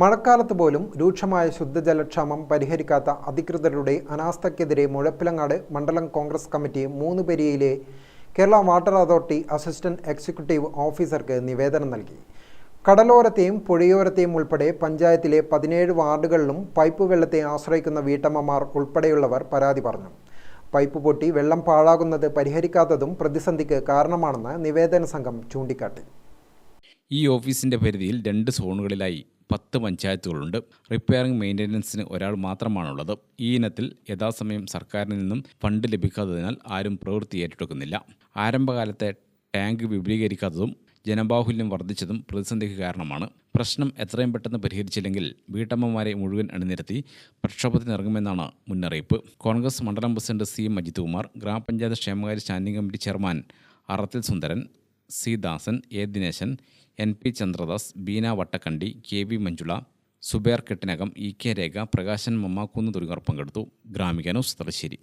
മഴക്കാലത്ത് പോലും രൂക്ഷമായ ശുദ്ധജലക്ഷാമം പരിഹരിക്കാത്ത അധികൃതരുടെ അനാസ്ഥയ്ക്കെതിരെ മുഴപ്പിലങ്ങാട് മണ്ഡലം കോൺഗ്രസ് കമ്മിറ്റി മൂന്ന് പെരിയയിലെ Kerala water authority assistant executive ഓഫീസർക്ക് നിവേദനം നൽകി. കടലോരത്തെയും പുഴയോരത്തെയും ഉൾപ്പെടെ പഞ്ചായത്തിലെ പതിനേഴ് വാർഡുകളിലും പൈപ്പ് വെള്ളത്തെ ആശ്രയിക്കുന്ന വീട്ടമ്മമാർ ഉൾപ്പെടെയുള്ളവർ പരാതി പറഞ്ഞു. പൈപ്പ് പൊട്ടി വെള്ളം പാഴാകുന്നത് പരിഹരിക്കാത്തതും പ്രതിസന്ധിക്ക് കാരണമാണെന്ന് നിവേദന സംഘം ചൂണ്ടിക്കാട്ടി. ഈ ഓഫീസിന്റെ പരിധിയിൽ രണ്ട് സോണുകളിലായി. പത്ത് പഞ്ചായത്തുകളുണ്ട്. റിപ്പയറിംഗ് മെയിന്റനൻസിന് ഒരാൾ മാത്രമാണുള്ളത്. ഈ ഇനത്തിൽ യഥാസമയം സർക്കാരിൽ നിന്നും ഫണ്ട് ലഭിക്കാത്തതിനാൽ ആരും പ്രവൃത്തി ഏറ്റെടുക്കുന്നില്ല. ആരംഭകാലത്തെ ടാങ്ക് വിപുലീകരിക്കാത്തതും ജനബാഹുല്യം വർദ്ധിച്ചതും പ്രതിസന്ധിക്ക് കാരണമാണ്. പ്രശ്നം എത്രയും പെട്ടെന്ന് പരിഹരിച്ചില്ലെങ്കിൽ വീട്ടമ്മമാരെ മുഴുവൻ അണിനിരത്തി പ്രക്ഷോഭത്തിനിറങ്ങുമെന്നാണ് മുന്നറിയിപ്പ്. കോൺഗ്രസ് മണ്ഡലം പ്രസിഡന്റ് സി മജിത് കുമാർ ഗ്രാമപഞ്ചായത്ത് ക്ഷേമകാര്യ standing committee chairman Arathil Sundaran C Dasan A. Dineshan N. P. Chandradas Beena Vattakandi K. V. Manjula Zubair Kettinakam E. K. Rekha Prakashan Mammakkunnu തുടങ്ങിയവർ പങ്കെടുത്തു. ഗ്രാമിക ന്യൂസ് തലശ്ശേരി.